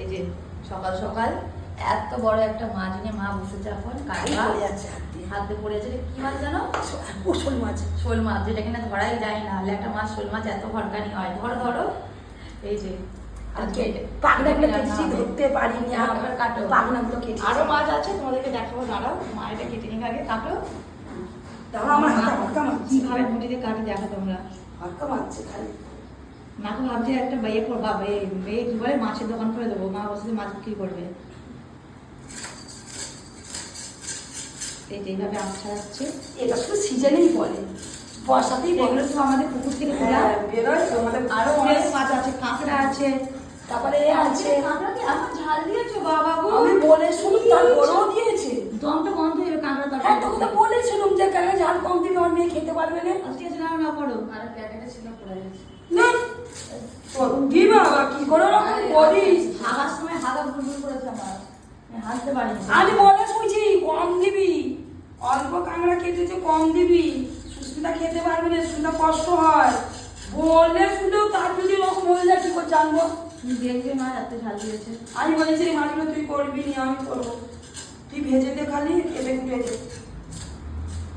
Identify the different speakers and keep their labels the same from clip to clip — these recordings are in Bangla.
Speaker 1: এই যে সকাল সকাল এত বড় একটা মাছ নিয়ে মা বসেছে এখন
Speaker 2: হাত
Speaker 1: পড়ে আছে কি মাছ জানো?
Speaker 2: শোল মাছ।
Speaker 1: শোল মাছ যেটা কিনা ধরাই যায় না। হলে একটা মাছ শোল মাছ এত ভরকানি হয়। ধরো ধরো। এই যে হ্যাঁ,
Speaker 2: আর
Speaker 1: মাছ আছে তোমাদেরকে দেখাবো দাঁড়াও। মা এটা কেটে নিয়ে আগে কাটো।
Speaker 2: দাঁড়া আমার হাতে
Speaker 1: কীভাবে মুটিতে কাটে দেখো তোমরা।
Speaker 2: খালি।
Speaker 1: মাকে ভাবছি একটা করবে মেয়ে কি বলে মাছের দোকান করে দেবো। মা বসে মাছ বিক্রি করবে। এই ছাড়াচ্ছে।
Speaker 2: এটা শুধু সিজনেই বলে বর্ষাতেই
Speaker 1: এগুলো তো আমাদের পুকুর থেকে তোলা।
Speaker 2: হ্যাঁ, বেরোয় তো আমাদের
Speaker 1: আরও অনেক মাছ আছে কাঁকড়া আছে।
Speaker 2: তারপরে আছে।
Speaker 1: কাঁকড়া কি এখন ঝাল দিয়েছ বাবা গো।
Speaker 2: আমি বলে শুনি তার বড়ও দিয়েছে।
Speaker 1: দমটা বন্ধ হয়ে কাঁকড়া
Speaker 2: হ্যাঁ তোকে তো বলেছিলাম যে কেন ঝাল কম দিবি আমার মেয়ে খেতে পারবে না।
Speaker 1: আজকে না না করো। আর প্যাকেটে ছিল পড়ে গেছে।
Speaker 2: সত্যি বাবা কি করে ওরকম করিস
Speaker 1: হাগার সময় হাগা ভুলভুল করেছে আমার। আমি হাসতে পারিনি।
Speaker 2: আজ বলে শুনছি কম দিবি। অল্প কাঁকড়া কেটেছে কম দিবি। সুস্মিতা খেতে পারবে না সুস্মিতা কষ্ট হয়। বললে শুধু তার যদি ওরকম হয়ে যায় কি করে জানব?
Speaker 1: দেখবে মা এত ঝাল দিয়েছে।
Speaker 2: আমি বলেছি এই মাছগুলো তুই করবি নি আমি করব। তুই ভেজে দে খালি কেটে কুটে দে।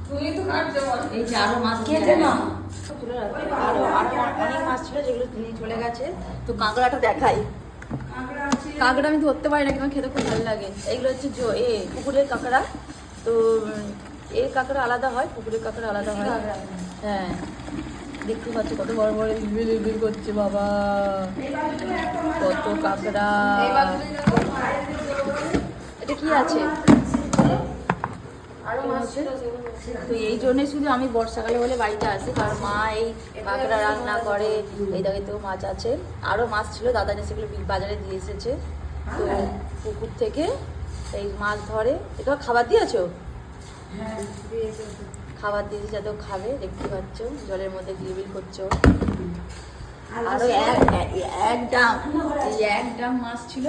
Speaker 3: তুমি তো কাটতে বল
Speaker 1: এই যে আরও মাছ
Speaker 2: কেটে না
Speaker 1: তুলে রাখো। আরও আরও অনেক মাছ ছিল যেগুলো নিয়ে চলে গেছে। তো কাঁকড়াটা দেখাই।
Speaker 2: কাঁকড়া
Speaker 1: আমি ধরতে পারি না কিন্তু খেতে খুব ভালো লাগে। এইগুলো হচ্ছে জো এ পুকুরের কাঁকড়া। তো এর কাঁকড়া আলাদা হয় পুকুরের কাঁকড়া আলাদা হয়। হ্যাঁ। দেখতে পাচ্ছি কত বড় বড় ইলবিল ইলবিল করছে বাবা। কত কাঁকড়া। এটা কি আছে
Speaker 3: আরও মাছ ছিল সেগুলো
Speaker 1: তো এই জন্যই শুধু আমি বর্ষাকালে বলে বাড়িতে আসি কারণ মা এই কাঁকড়া রান্না করে এই দাগেতেও মাছ আছে। আরও মাছ ছিল দাদা এনে সেগুলো বাজারে দিয়ে এসেছে। তো পুকুর থেকে এই মাছ ধরে। এটা খাবার দিয়েছ? খাবার দিয়েছে যাতে খাবে দেখতে পাচ্ছ জলের মধ্যে গিলবিল করছ। আরও এক এক- এক ডাম এই এক ডাম মাছ ছিল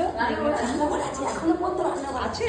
Speaker 1: আছে